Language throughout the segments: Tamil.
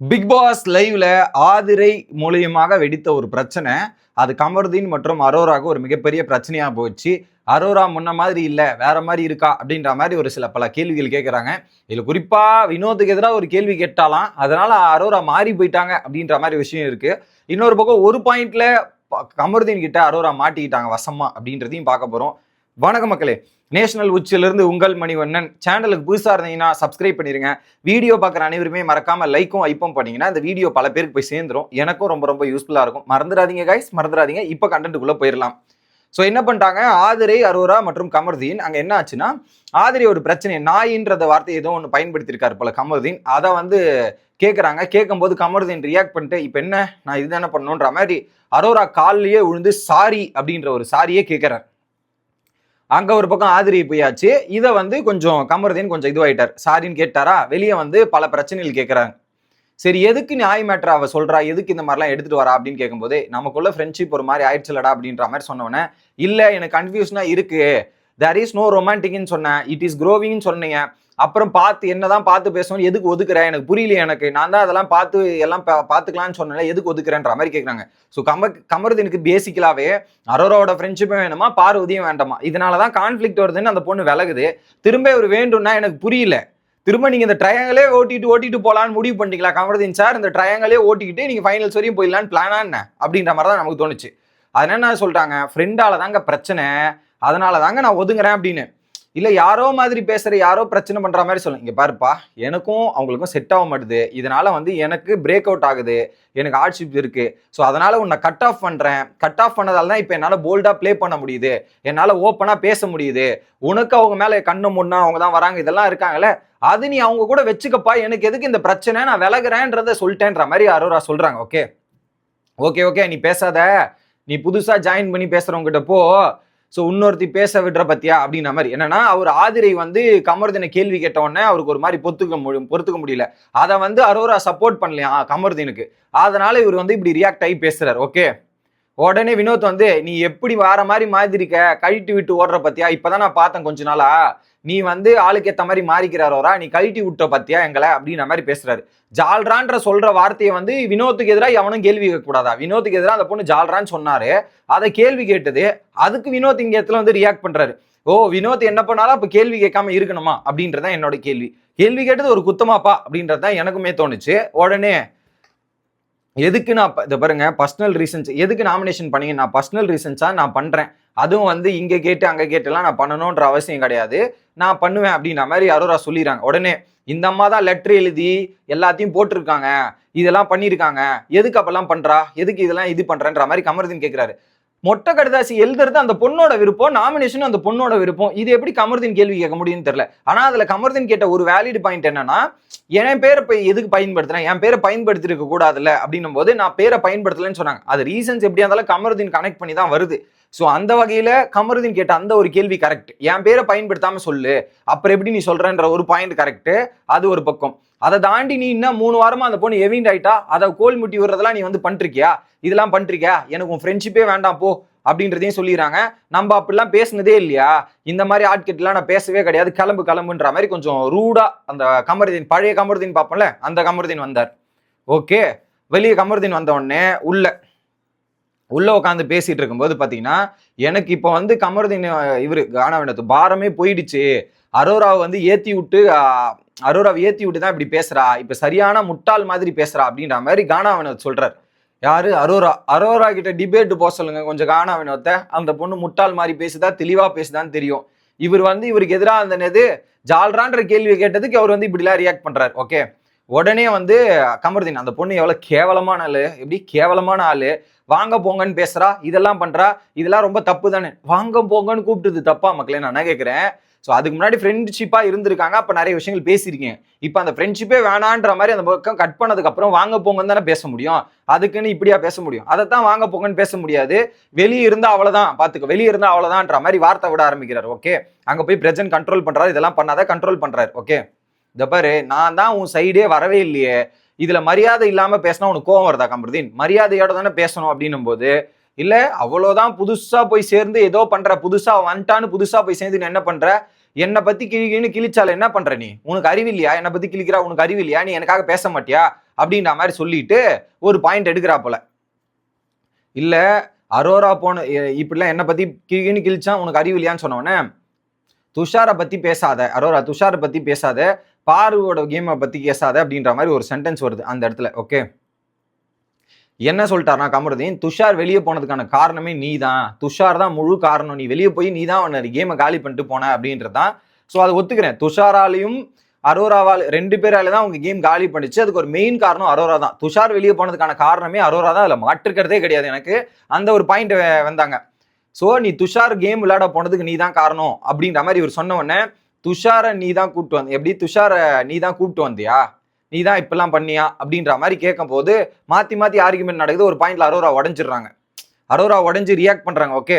பிக் பாஸ் லைவ்ல ஆதிரை மூலியமாக வெடித்த ஒரு பிரச்சனை. அது கமருதீன் மற்றும் அரோராவுக்கு ஒரு மிகப்பெரிய பிரச்சனையா போச்சு. அரோரா முன்ன மாதிரி இல்லை வேற மாதிரி இருக்கா அப்படின்ற மாதிரி ஒரு சில பல கேள்விகள் கேட்குறாங்க இதில் குறிப்பாக வினோத்துக்கு எதிராக ஒரு கேள்வி கேட்டாலாம். அதனால அரோரா மாறி போயிட்டாங்க அப்படின்ற மாதிரி விஷயம் இருக்கு. இன்னொரு பக்கம் ஒரு பாயிண்ட்ல கமருதீன் கிட்ட அரோரா மாட்டிக்கிட்டாங்க வசமா அப்படின்றதையும் பார்க்க போறோம். வணக்க மக்களே. நேஷனல் உச்சிலிருந்து உங்கள் மணிவண்ணன். சேனலுக்கு புதுசாக இருந்தீங்கன்னா சப்ஸ்கிரைப் பண்ணிடுங்க வீடியோ பார்க்குற அனைவருமே மறக்காம லைக்கும் ஐப்பும் பண்ணீங்கன்னா இந்த வீடியோ பல பேருக்கு போய் சேர்ந்துரும். எனக்கும் ரொம்ப ரொம்ப யூஸ்ஃபுல்லாக இருக்கும். மறந்துடாதீங்க கைஸ் மறந்துடாதீங்க. இப்போ கண்டென்ட்டுக்குள்ளே போயிடலாம் ஸோ என்ன பண்ணிட்டாங்க? ஆதிரை அரோரா மற்றும் கமர்தீன். அங்கே என்ன ஆச்சுன்னா ஆதிரை ஒரு பிரச்சனை. நாயின்றத வார்த்தை ஏதோ ஒன்று பயன்படுத்தியிருக்காரு போல கமர்தீன். அதை வந்து கேட்குறாங்க கேட்கும்போது கமர்தீன் ரியாக்ட் பண்ணிட்டு இப்போ என்ன? நான் இதுதானே பண்ணணுன்ற மாதிரி அரோரா கால்லையே விழுந்து சாரி அப்படின்ற ஒரு சாரியே கேட்குறாரு அங்க ஒரு பக்கம் ஆதிரி போயாச்சு. இதை வந்து கொஞ்சம் கமருதீன் கொஞ்சம் இதுவாயிட்டார். சாரின்னு கேட்டாரா? வெளியே வந்து பல பிரச்சனைகள் கேட்குறாங்க சரி எதுக்கு நியாய மேட்டர் அவ சொல்றா? எதுக்கு இந்த மாதிரிலாம் எடுத்துட்டு வரா? அப்படின்னு கேட்கும்போது நமக்குள்ள ஃப்ரெண்ட்ஷிப் ஒரு மாதிரி ஆயிடுச்சுலடா அப்படின்ற மாதிரி சொன்னவொன்னே இல்ல எனக்கு கன்ஃபியூஷனா இருக்கு. தேர் இஸ் நோ ரொமான்டிக்னு சொன்னேன். இட் இஸ் க்ரோவிங்னு சொன்னீங்க. அப்புறம் பார்த்து என்னதான் பார்த்து பேசணும் எதுக்கு ஒதுக்குறேன் எனக்கு புரியல எனக்கு. நான் தான் அதெல்லாம் பார்த்து எல்லாம் பா- பார்த்துக்கலாம்னு சொன்னேன் எதுக்கு ஒதுக்குறேன்ற மாதிரி கேட்குறாங்க ஸோ கம கமருதீனுக்கு பேசிக்கலாவே அரோரோட ஃப்ரெண்ட்ஷிப்பும் வேணுமா? பார்வதியும் வேண்டாமா? இதனால தான் கான்ஃப்ளிக்ட் வருதுன்னு அந்த பொண்ணு விலகுது. திரும்ப ஒரு வேண்டும்னா எனக்கு புரியல. திரும்ப நீங்க இந்த ட்ரையாங்கலே ஓட்டிட்டு ஓட்டிட்டு போலான்னு முடிவு பண்ணிக்கலாம் கமருதீன் சார்? இந்த ட்ரையாங்கலே ஓட்டிக்கிட்டு நீங்க ஃபைனல்ஸ் வரையும் போயிடலான்னு பிளானா என்ன? அப்படின்ற மாதிரி தான் நமக்கு தோணுச்சு. அதனால என்ன சொல்றாங்க? ஃப்ரெண்டால தாங்க பிரச்சனை. அதனால தாங்க நான் ஒதுங்குறேன் அப்படின்னு. இல்லை யாரோ மாதிரி பேசுகிற யாரோ பிரச்சனை பண்ணுற மாதிரி சொல்லுங்க இங்கே பாருப்பா எனக்கும் அவங்களுக்கும் செட் ஆக மாட்டுது இதனால் வந்து எனக்கு பிரேக் அவுட் ஆகுது. எனக்கு ஹார்ட்ஷிப் இருக்குது ஸோ அதனால் உன்னை கட் ஆஃப் பண்ணுறேன் கட் ஆஃப் பண்ணதால் தான் இப்போ என்னால் போல்டாக ப்ளே பண்ண முடியுது. என்னால் ஓப்பனாக பேச முடியுது. உனக்கு அவங்க மேலே கண்ணு முன்னா அவங்க தான் வராங்க இதெல்லாம் இருக்காங்கல்ல அது நீ அவங்க கூட வச்சுக்கப்பா. எனக்கு எதுக்கு இந்த பிரச்சனை? நான் விலகிறேன்றதை சொல்லிட்டேன்ற மாதிரி அரோரா சொல்கிறாங்க ஓகே ஓகே ஓகே நீ பேசாத. நீ புதுசாக ஜாயின் பண்ணி பேசுகிறவங்ககிட்ட போ. ஸோ இன்னொருத்தி பேச விடுற பத்தியா? அப்படின்ற மாதிரி. என்னன்னா அவர் ஆதிரை வந்து கமருதீனை கேள்வி கேட்ட உடனே அவருக்கு ஒரு மாதிரி பொத்துக்க முடியும் பொறுத்துக்க முடியல. அதை வந்து அரோரா சப்போர்ட் பண்ணலையா கமருதீனுக்கு? அதனால இவர் வந்து இப்படி ரியாக்ட் ஆகி பேசுறாரு ஓகே உடனே வினோத் வந்து நீ எப்படி வேற மாதிரி மாதிரிக்க கழட்டி விட்டு ஓடுற பத்தியா? இப்பதான் நான் பார்த்தேன் கொஞ்ச நாளா. நீ வந்து ஆளுக்கு ஏத்த மாதிரி மாறிக்கிறாரோரா நீ கழட்டி விட்ட பத்தியா எங்களை? அப்படின்ற மாதிரி பேசுறாரு. ஜால்ரான்ற சொல்ற வார்த்தையை வந்து வினோத்துக்கு எதிராக எவனும் கேள்வி கேட்க கூடாதா வினோத்துக்கு எதிராக அந்த பொண்ணு ஜால்ரான்னு சொன்னாரு. அதை கேள்வி கேட்டது. அதுக்கு வினோத் இங்க இடத்துல வந்து ரியாக்ட் பண்றாரு. ஓ வினோத் என்ன பண்ணாலும் அப்ப கேள்வி கேட்காம இருக்கணுமா? அப்படின்றதான் என்னோட கேள்வி. கேள்வி கேட்டது ஒரு குத்தமாப்பா அப்படின்றது தான் எனக்குமே தோணுச்சு. உடனே எதுக்கு நான் இதை பாருங்க பர்சனல் ரீசன்ஸ் எதுக்கு நாமினேஷன் பண்ணீங்க? நான் பர்சனல் ரீசன்ஸாக நான் பண்ணுறேன் அதுவும் வந்து இங்கே கேட்டு அங்கே கேட்டுலாம் நான் பண்ணணுன்ற அவசியம் கிடையாது. நான் பண்ணுவேன் அப்படின்ற மாதிரி அரோரா சொல்லிடுறாங்க. உடனே இந்த அம்மா தான் லெட்டர் எழுதி எல்லாத்தையும் போட்டிருக்காங்க. இதெல்லாம் பண்ணியிருக்காங்க. எதுக்கு அப்பெல்லாம் பண்ணுறா எதுக்கு இதெல்லாம் இது பண்றேன்ற மாதிரி கமருதீன் கேட்குறாரு மொட்டை கடுதாசி எழுதுறது அந்த பொண்ணோட விருப்பம் நாமினேஷன் அந்த பொண்ணோட விருப்பம். இது எப்படி கமர்தீன் கேள்வி கேட்க முடியும்னு தெரியல. ஆனா அதுல கமர்தீன் கேட்ட ஒரு வேலிட் பாயிண்ட் என்னன்னா என் பேரை போய் எதுக்கு பயன்படுத்துறேன்? என் பேரை பயன்படுத்திருக்க கூடாதுல்ல? அப்படின்னும் போது நான் பேரை பயன்படுத்தலைன்னு சொன்னாங்க. அது ரீசன்ஸ் எப்படியா இருந்தாலும் கமர்தீன் கனெக்ட் பண்ணி தான் வருது. ஸோ அந்த வகையில் கமருதீன் கேட்ட அந்த ஒரு கேள்வி கரெக்ட் என் பேரை பயன்படுத்தாமல் சொல்லு. அப்புறம் எப்படி நீ சொல்கிறன்ற ஒரு பாயிண்ட் கரெக்டு அது ஒரு பக்கம். அதை தாண்டி நீ இன்னும் மூணு வாரமாக அந்த பொண்ணு எவிண்ட் ஆயிட்டா அதை கோல் முட்டி விடுறதெல்லாம் நீ வந்து பண்ணிருக்கியா இதெல்லாம் பண்ணிருக்கியா எனக்கு உன் ஃப்ரெண்ட்ஷிப்பே வேண்டாம் போ. அப்படின்றதையும் சொல்லிடுறாங்க. நம்ம அப்படிலாம் பேசுனதே இல்லையா? இந்த மாதிரி ஆட்கிட்டலாம் நான் பேசவே கிடையாது. கிளம்பு கிளம்புன்ற மாதிரி கொஞ்சம் ரூடாக அந்த கமருதீன் பழைய கமருதீன் பார்ப்போம்ல அந்த கமருதீன் வந்தார். ஓகே வெளியே கமருதீன் வந்த உடனே உள்ள உள்ளே உட்காந்து பேசிகிட்டு இருக்கும்போது பார்த்தீங்கன்னா எனக்கு இப்போ வந்து கமருதீன் இவர் கானாவினத்து பாரமே போயிடுச்சு. அரோராவை வந்து ஏற்றி விட்டு அரோராவை ஏற்றி விட்டு தான் இப்படி பேசுகிறா இப்போ சரியான முட்டாள் மாதிரி பேசுறா அப்படின்ற மாதிரி கானா வினோத் சொல்றாரு. யார்? அரோரா. அரோரா கிட்ட டிபேட் போக சொல்லுங்க. கொஞ்சம் கானா வினோத்தை அந்த பொண்ணு முட்டாள் மாதிரி பேசுதா தெளிவாக பேசுதான்னு தெரியும். இவர் வந்து இவருக்கு எதிராக அந்த ஜால்ரான்ற கேள்வி கேட்டதுக்கு அவர் வந்து இப்படிலாம் ரியாக்ட் பண்ணுறாரு ஓகே உடனே வந்து கமருதீன் அந்த பொண்ணு எவ்வளோ கேவலமான ஆள்? எப்படி? கேவலமான ஆள். வாங்க போங்கன்னு பேசுறா இதெல்லாம் பண்றா இதெல்லாம் ரொம்ப தப்பு தானே வாங்க போங்கன்னு கூப்பிட்டது தப்பா மக்களே நான் என்ன கேட்கிறேன் ஸோ அதுக்கு முன்னாடி ஃப்ரெண்ட்ஷிப்பாக இருந்திருக்காங்க அப்போ நிறைய விஷயங்கள் பேசியிருக்கீங்க இப்போ அந்த ஃப்ரெண்ட்ஷிப்பே வேணான்ற மாதிரி அந்த பக்கம் கட் பண்ணதுக்கப்புறம் வாங்க போங்கன்னு தானே பேச முடியும். அதுக்குன்னு இப்படியா பேச முடியும். அதை தான் வாங்க போங்கன்னு பேச முடியாது. வெளியே இருந்தால் அவ்வளோதான் பார்த்துக்க வெளியே இருந்தால் அவ்வளோதான்ற மாதிரி வார்த்தை விட ஆரம்பிக்கிறார் ஓகே அங்கே போய் பிரஜன் கண்ட்ரோல் பண்ணுறாரு இதெல்லாம் பண்ணாத கண்ட்ரோல் பண்ணுறாரு ஓகே இந்த பாரு நான் தான் உன் சைடே வரவே இல்லையே. இதுல மரியாதை இல்லாம பேசினா உனக்கு கோவம் வருதா கமருதீன்? மரியாதையோட தானே பேசணும் அப்படின்னும் போது இல்ல அவ்வளவுதான் புதுசா போய் சேர்ந்து ஏதோ பண்ற புதுசா வந்துட்டான்னு புதுசா போய் சேர்ந்து என்ன பண்ற? என்னை பத்தி கிழிக்கின்னு கிழிச்சால என்ன பண்ற நீ? உனக்கு அறிவில்லையா என்னை பத்தி கிழிக்கிறா உனக்கு அறிவில்லையா நீ எனக்காக பேச மாட்டியா? அப்படின்ற மாதிரி சொல்லிட்டு ஒரு பாயிண்ட் எடுக்கிறா போல. இல்ல அரோரா போன இப்படிலாம் என்னை பத்தி கிழிக்கின்னு கிழிச்சா உனக்கு அறிவில்லையான்னு இல்லையான்னு துஷாரை பத்தி பேசாத அரோரா துஷாரை பத்தி பேசாத பாருவோட கேமை பற்றி பேசாத அப்படின்ற மாதிரி ஒரு சென்டென்ஸ் வருது அந்த இடத்துல ஓகே என்ன சொல்லிட்டார்னா கமருதீன் துஷார் வெளியே போனதுக்கான காரணமே நீ தான் துஷார் தான் முழு காரணம். நீ வெளியே போய் நீ தான் அவனை கேமை காலி பண்ணிட்டு போன அப்படின்றது தான். ஸோ அதை ஒத்துக்கிறேன். துஷாராலையும் அரோராவால் ரெண்டு பேரால தான் அவங்க கேம் காலி பண்ணிச்சு. அதுக்கு ஒரு மெயின் காரணம் அரோரா தான். துஷார் வெளியே போனதுக்கான காரணமே அரோரா தான். அதில் மாற்றுக்கிறதே கிடையாது எனக்கு. அந்த ஒரு பாயிண்ட் வந்தாங்க. ஸோ நீ துஷார் கேம் விளையாட போனதுக்கு நீ தான் காரணம் அப்படின்ற மாதிரி இவர் சொன்ன உடனே துஷாரை நீ தான் கூப்பிட்டு வந்த எப்படி துஷாரை நீ தான் கூப்பிட்டு வந்தியா? நீ தான் இப்பெல்லாம் பண்ணியா? அப்படின்ற மாதிரி கேட்கும் போது மாற்றி மாற்றி ஆர்குமெண்ட் நடக்குது. ஒரு பாயிண்ட்ல அரோரா உடஞ்சிடுறாங்க. அரோரா உடஞ்சி ரியாக்ட் பண்ணுறாங்க ஓகே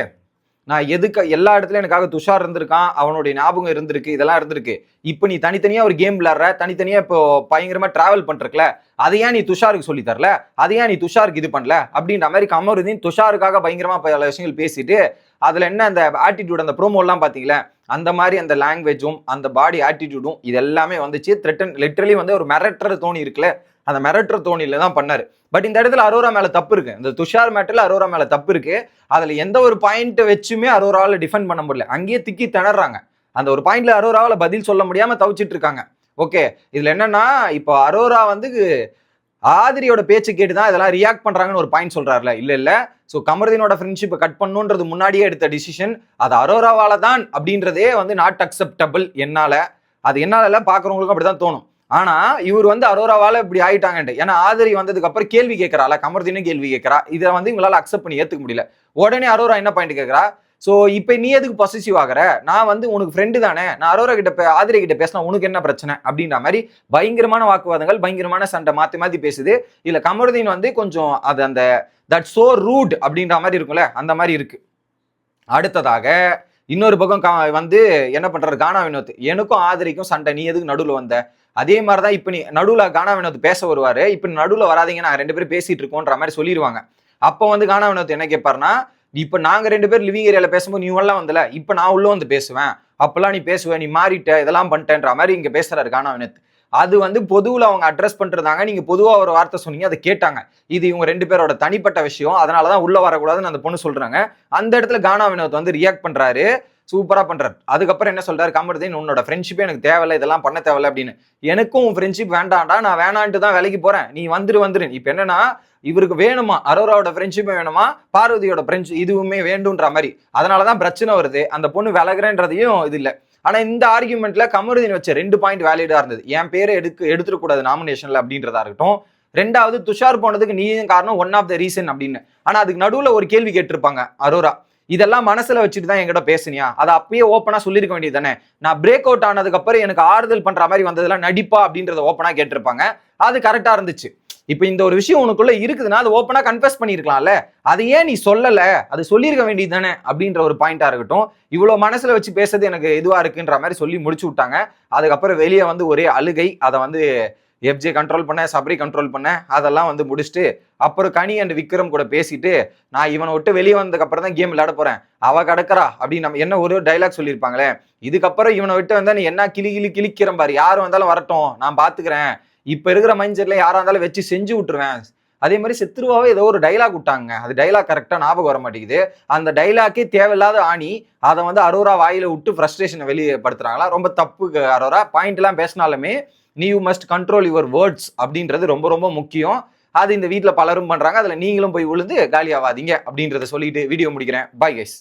நான் எதுக்கு எல்லா இடத்துலையும் எனக்காக துஷார் இருந்திருக்கான் அவனுடைய ஞாபகம் இருந்திருக்கு இதெல்லாம் இருந்திருக்கு. இப்போ நீ தனித்தனியாக ஒரு கேம் விளாட்ற தனித்தனியாக இப்போ பயங்கரமாக ட்ராவல் பண்ணுறக்கல அதை ஏன் நீ துஷாருக்கு சொல்லி தரல? அதை ஏன் நீ துஷாருக்கு இது பண்ணல? அப்படின்ற மாதிரி கமருதீன் துஷாருக்காக பயங்கரமாக பல விஷயங்கள் பேசிட்டு அதில் என்ன அந்த ஆட்டிடியூட் அந்த ப்ரோமோலாம் பார்த்தீங்களே அந்த மாதிரி அந்த லாங்குவேஜும் அந்த பாடி ஆட்டிடியூடும் இது எல்லாமே வந்துச்சு. த்ரெட்டன் லிட்ரலி வந்து ஒரு மிரட்டுற தோணி இருக்குல்ல. அந்த மிரட்டுற தோணியில தான் பண்ணார். பட் இந்த இடத்துல அரோரா மேல தப்பு இருக்கு. இந்த துஷார் மேட்டர்ல அரோரா மேல தப்பு இருக்கு. அதுல எந்த ஒரு பாயிண்ட் வச்சுமே அரோராவில் டிஃபெண்ட் பண்ண முடியல. அங்கேயே திக்கி திணறாங்க. அந்த ஒரு பாயிண்ட்ல அரோராவில் பதில் சொல்ல முடியாம தவிச்சிட்டு இருக்காங்க. ஓகே இதுல என்னன்னா இப்போ அரோரா வந்து ஆதிரியோட பேச்சு கேட்டு தான் இதெல்லாம் ரியாக்ட் பண்ணுறாங்கன்னு ஒரு பாயிண்ட் சொல்கிறார்ல இல்லை இல்லை. ஸோ கமருதீனோட ஃப்ரெண்ட்ஷிப்பை கட் பண்ணுன்றது முன்னாடியே எடுத்த டிசிஷன் அது அரோராவால் தான் அப்படின்றதே வந்து நாட் அக்செப்டபிள் என்னால். அது என்னால் பார்க்குறவங்களுக்கும் அப்படி தான் தோணும். ஆனா இவர் வந்து அரோராவால இப்படி ஆயிட்டாங்கன்ட்டு. ஏன்னா ஆதிரி வந்ததுக்கு அப்புறம் கேள்வி கேட்கறாள்? கமர்தீனும் கேள்வி கேட்கறா. இதை வந்து இவங்களால அக்செப்ட் பண்ணி ஏத்துக்க முடியல. உடனே அரோரா என்ன பாயிண்ட் கேட்கறா? சோ இப்போ நீ எதுக்கு பொசிசிவ் ஆகுற? நான் வந்து உனக்கு ஃப்ரெண்டு தானே. நான் அரோரா கிட்ட பே- ஆதிரி கிட்ட பேசினா உனக்கு என்ன பிரச்சனை? அப்படின்ற மாதிரி பயங்கரமான வாக்குவாதங்கள் பயங்கரமான சண்டை மாத்தி மாத்தி பேசுது. இல்ல கமருதீன் வந்து கொஞ்சம் அது அந்த தட் சோ ரூட் அப்படின்ற மாதிரி இருக்கும்ல? அந்த மாதிரி இருக்கு. அடுத்ததாக இன்னொரு பக்கம் கா- வந்து என்ன பண்றாரு? கானா வினோத். எனக்கும் ஆதரிக்கும் சண்டை. நீ எதுக்கு நடுவில் வந்த? அதே மாதிரி தான் இப்போ நீ நடுவில் கானா வினோத் பேச வருவாரு. இப்போ நடுவில் வராதீங்க. நாங்க ரெண்டு பேரும் பேசிட்டு இருக்கோன்ற மாதிரி சொல்லிடுவாங்க அப்போ வந்து கானா வினோத் என்ன கேட்பாருன்னா இப்போ நாங்க ரெண்டு பேர் லிவிங் ஏரியால பேசும்போது நீ எல்லாம் வந்தல. இப்போ நான் உள்ள வந்து பேசுவேன். அப்பெல்லாம் நீ பேசுவ நீ மாறிட்ட இதெல்லாம் பண்ணிட்டேன்ற மாதிரி இங்க பேசுறாரு கானா வினோத். அது வந்து பொதுவில் அவங்க அட்ரஸ் பண்ணிருந்தாங்க. நீங்கள் பொதுவாக ஒரு வார்த்தை சொன்னீங்க அதை கேட்டாங்க. இது இவங்க ரெண்டு பேரோட தனிப்பட்ட விஷயம். அதனால தான் உள்ளே வரக்கூடாதுன்னு அந்த பொண்ணு சொல்கிறாங்க அந்த இடத்துல கானா வினோத் வந்து ரியாக்ட் பண்ணுறாரு சூப்பராக பண்ணுறாரு அதுக்கப்புறம் என்ன சொல்கிறார் கமருதீன் உன்னோட ஃப்ரெண்ட்ஷிப்பே எனக்கு தேவையில்லை இதெல்லாம் பண்ண தேவையில்லை அப்படின்னு. எனக்கும் உன் ஃப்ரெண்ட்ஷிப் வேண்டாம்டா நான் வேணான்ட்டு தான் வேலைக்கு போகிறேன் நீ வந்துரு வந்துரு. இப்போ என்னன்னா இவருக்கு வேணுமா? அரோராவோட ஃப்ரெண்ட்ஷிப்பும் வேணுமா? பார்வதியோட ஃப்ரெண்ட்ஷிப் இதுவுமே வேண்டுன்ற மாதிரி. அதனாலதான் பிரச்சனை வருது. அந்த பொண்ணு விலகிறேன்றதையும் இது இல்லை. ஆனால் இந்த ஆர்குமெண்ட்ல கமருதீன் வச்ச ரெண்டு பாயிண்ட் வேலிடா இருந்தது. என் பேரை எடுக்க எடுத்துடக்கூடாது நாமினேஷன்ல அப்படின்றதா இருக்கட்டும். ரெண்டாவது துஷார் போனதுக்கு நீயும் காரணம் ஒன் ஆஃப் த ரீசன் அப்படின்னு. ஆனா அதுக்கு நடுவுல ஒரு கேள்வி கேட்டிருப்பாங்க அரோரா. இதெல்லாம் மனசுல வச்சுட்டு தான் என்கிட்ட பேசுனியா? அதை அப்பயே ஓப்பனா சொல்லியிருக்க வேண்டியது தானே? நான் பிரேக் அவுட் ஆனதுக்கு அப்புறம் எனக்கு ஆறுதல் பண்ற மாதிரி வந்ததெல்லாம் நடிப்பா அப்படின்றத ஓப்பனா கேட்டிருப்பாங்க. அது கரெக்டா இருந்துச்சு. இப்போ இந்த ஒரு விஷயம் உனக்குள்ள இருக்குதுன்னா அது ஓப்பனாக கன்ஃபெஸ் பண்ணியிருக்கலாம்ல அது ஏன் நீ சொல்லலை? அது சொல்லியிருக்க வேண்டியது தானே அப்படின்ற ஒரு பாயிண்டாக இருக்கட்டும். இவ்வளோ மனசில் வச்சு பேசுறது எனக்கு இதுவாக இருக்குன்ற மாதிரி சொல்லி முடிச்சு விட்டாங்க. அதுக்கப்புறம் வெளியே வந்து ஒரே அழுகை அதை வந்து எஃப்ஜே கண்ட்ரோல் பண்ண சபரி கண்ட்ரோல் பண்ண அதெல்லாம் வந்து முடிச்சுட்டு அப்புறம் கனி அண்ட் விக்ரம் கூட பேசிட்டு நான் இவனை விட்டு வெளியே வந்ததுக்கப்புறம் தான் கேம் விளையாட போறேன். அவ கிடக்கிறா அப்படின்னு நம்ம என்ன ஒரு டைலாக் சொல்லியிருப்பாங்களே. இதுக்கப்புறம் இவனை விட்டு வந்தா நீ என்ன கிளி கிளி கிளிக்கிறேன் பாரு. யார் வந்தாலும் வரட்டும். நான் பாத்துக்கிறேன். இப்போ இருக்கிற மைண்ட் யாராக இருந்தாலும் வச்சு செஞ்சு விட்டுருவேன். அதே மாதிரி செத்துருவாவே ஏதோ ஒரு டைலாக் விட்டாங்க. அது டைலாக் கரெக்டாக ஞாபகம் வர மாட்டேங்குது. அந்த டைலாக்கே தேவையில்லாத ஆணி அதை வந்து அரோரா வாயில விட்டு ஃப்ரஸ்ட்ரேஷனை வெளியேப்படுத்துறாங்களா ரொம்ப தப்பு அரோரா. பாயிண்ட்லாம் பேசினாலுமே நீ you must control your words அப்படின்றது ரொம்ப ரொம்ப முக்கியம். அது இந்த வீட்டில் பலரும் பண்ணுறாங்க அதில் நீங்களும் போய் விழுந்து காலியாவாதீங்க அப்படின்றத சொல்லிட்டு வீடியோ முடிக்கிறேன். Bye guys